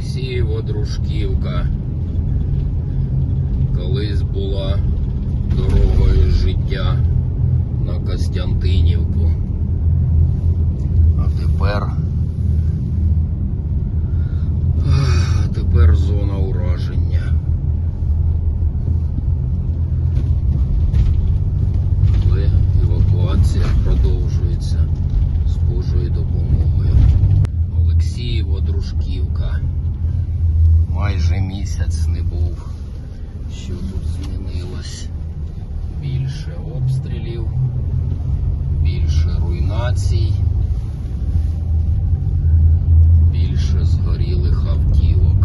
Олексієво Дружківка. Колись була дорогою життя на Костянтинівку. А тепер. Тепер зона ураження. Але евакуація продовжується з Божою допомогою. Олексієво Дружківка. Майже місяць не був. Що тут змінилось? Більше обстрілів, більше руйнацій, більше згорілих автівок.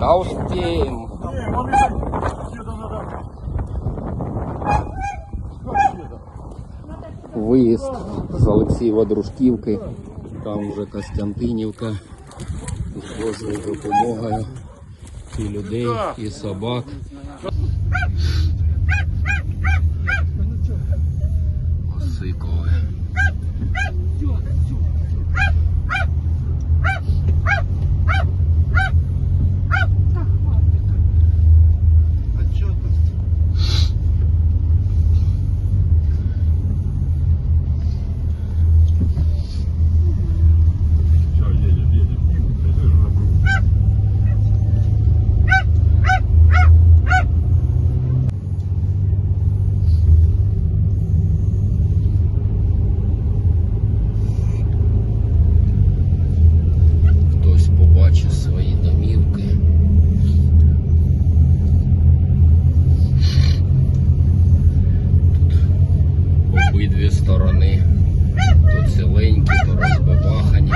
Как где-то? Виїзд з Олексієва Дружківки. Там вже Костянтинівка. З Божою допомогою. І людей, і собак. Осикове. Обидві сторони. То ціленькі, то розбабахані.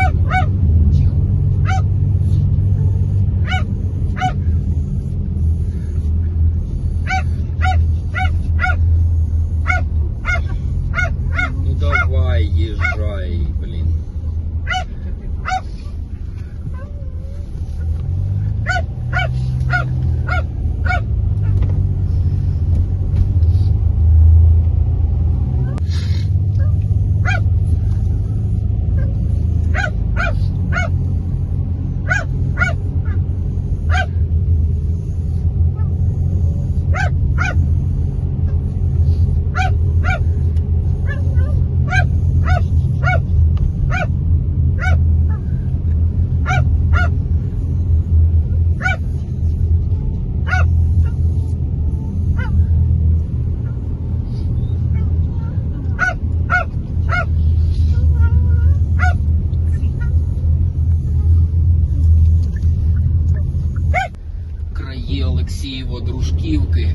Дружківки.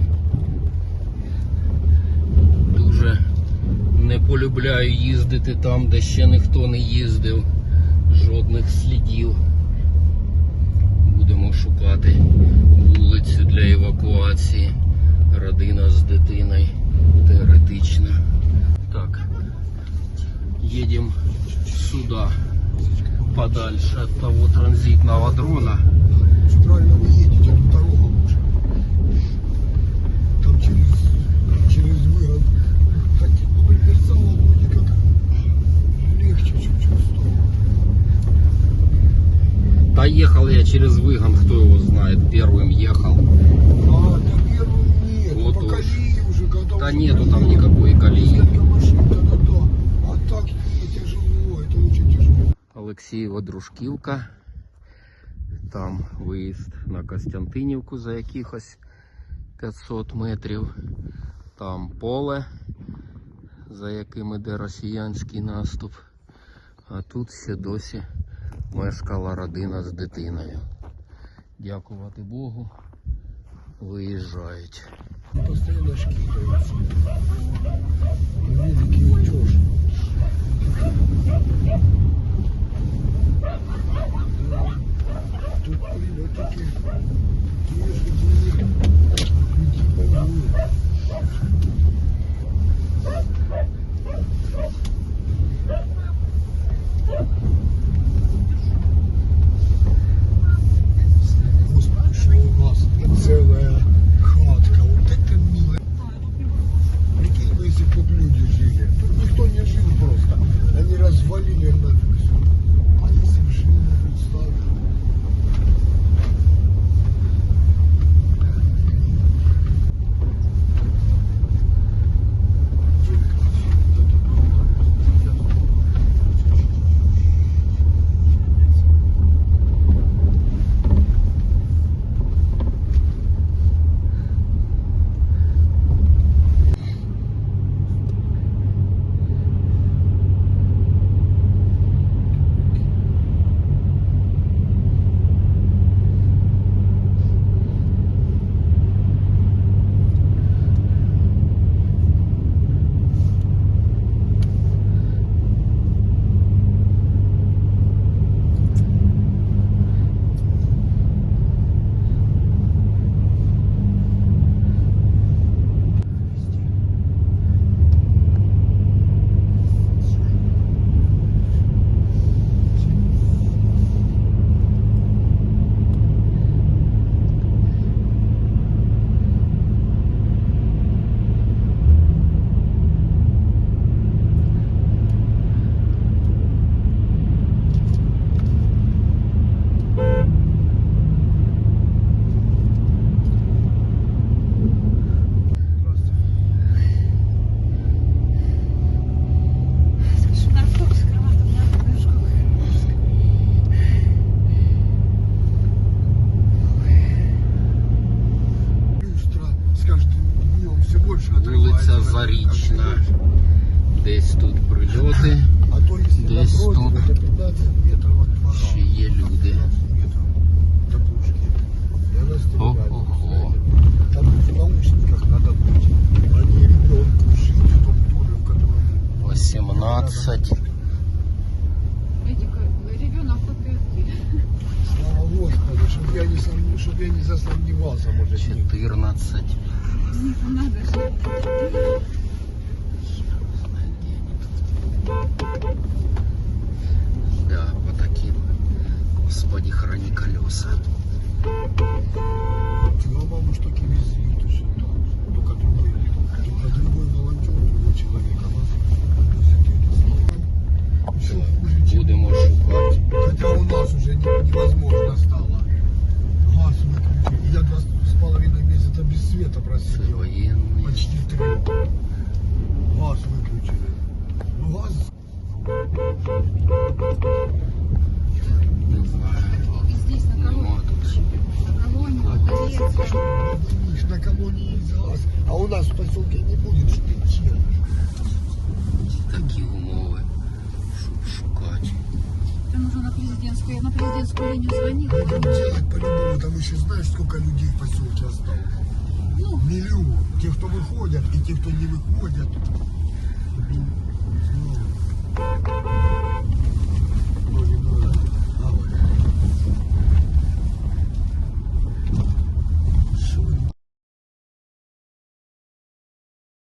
Дуже не полюбляю їздити там, де ще ніхто не їздив. Жодних слідів. Будемо шукати вулицю для евакуації. Родина з дитиною теоретично. Так, їдемо сюди, подальше від того транзитного дрона. Правильно Да ехал я через выгон, кто его знает, первым ехал. А, да первым нет, Вот по уж. колее уже, когда Да уже нету там проехал. никакой колеи. Несколько машин, да-да-да. А так не тяжело, это очень тяжело. Олексієва Дружківка. Там виїзд на Костянтинівку за якихось 500 метрів. Там поле, за яким іде росіянський наступ. А тут ще досі мешкала родина з дитиною. Дякувати Богу. Виїжджають. Великий утеж. Тут прилетики. Люди Щоб я не сам, щоб я не засомневался, может, не. 14. Надо же. Да, по таким. Господи, храни колеса. Це просидел. воєнний. Почти три. Газ выключили. Ну газ Не знаю. И здесь на колонии. На колонии, на есть газ, а у нас в поселке не будет шпичек. Такі умови. Щоб шукати. Там уже на президентскую, я на президентскую линию звонила. Будем делать по-любому, там еще знаешь, сколько людей в поселке осталось? Ну, Миллион. Те, кто выходят, и те, кто не выходят. Ну, ну,